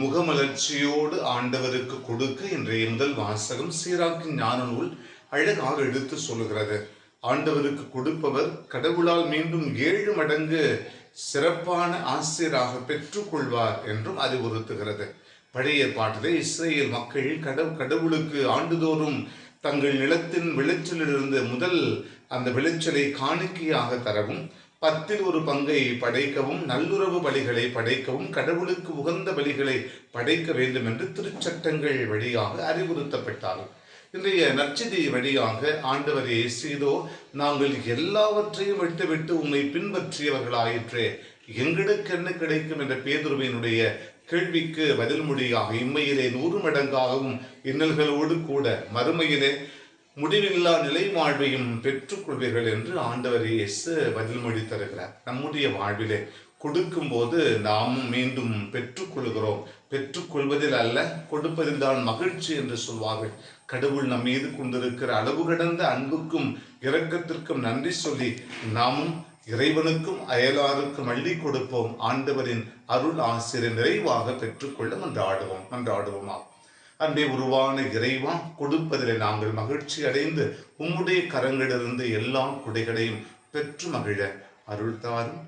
முகமலர்ச்சியோடு ஆண்டவருக்கு கொடுக்க இன்றைய முதல் வாசகம் சீராக்கின் ஞான நூல் அழகாக எடுத்து சொல்லுகிறது. ஆண்டவருக்கு கொடுப்பவர் கடவுளால் மீண்டும் ஏழு மடங்கு சிறப்பான ஆசிரியராக பெற்றுக்கொள்வார் என்றும் அறிவுறுத்துகிறது. பழைய பாட்டிலே இஸ்ரேல் மக்கள் கடவு கடவுளுக்கு ஆண்டுதோறும் தங்கள் நிலத்தின் விளைச்சலிலிருந்து முதல் அந்த விளைச்சலை காணிக்கையாக தரவும் பத்தில் ஒரு பங்கை படைக்கவும் நல்லுறவு பலிகளை படைக்கவும் கடவுளுக்கு உகந்த பலிகளை படைக்க வேண்டும் என்று திருச்சட்டங்கள் வழியாக அறிவுறுத்தப்பட்டார்கள். இன்றைய நற்செய்தி வழியாக ஆண்டவர் இயேசுதோ நாங்கள் எல்லாவற்றையும் விட்டுவிட்டு உம்மை பின்பற்றியவர்களாயிற்றே எங்களுக்கு என்ன கிடைக்கும் என்ற பேதுருவினுடைய கேள்விக்கு பதில் மொழியாக இம்மையிலே நூறு மடங்காகவும் இன்னல்களோடு கூட மறுமையிலே முடிவில்லா நிலை வாழ்வையும் பெற்றுக்கொள்வீர்கள் என்று ஆண்டவர் இயேசு பதில் மொழி தருகிறார். நம்முடைய வாழ்விலே கொடுக்கும்போது நாமும் மீண்டும் பெற்றுக்கொள்கிறோம். பெற்றுக்கொள்வதில் அல்ல கொடுப்பதில் தான் மகிழ்ச்சி என்று சொல்வார்கள். கடவுள் நம் மீது கொண்டிருக்கிற அளவு கடந்த அன்புக்கும் இரக்கத்திற்கும் நன்றி சொல்லி நாமும் இறைவனுக்கும் அயலாருக்கும் அள்ளி கொடுப்போம். ஆண்டவரின் அருள் ஆசிரியர் நிறைவாக பெற்றுக்கொள்ள மன்றாடுவோம். நன்றாடுவோமா அன்பே உருவான இறைவா கொடுப்பதிலே நாங்கள் மகிழ்ச்சி அடைந்து உம்முடைய கரங்களிலிருந்து எல்லா குடைகளையும் பெற்று மகிழ அருள் தாரும்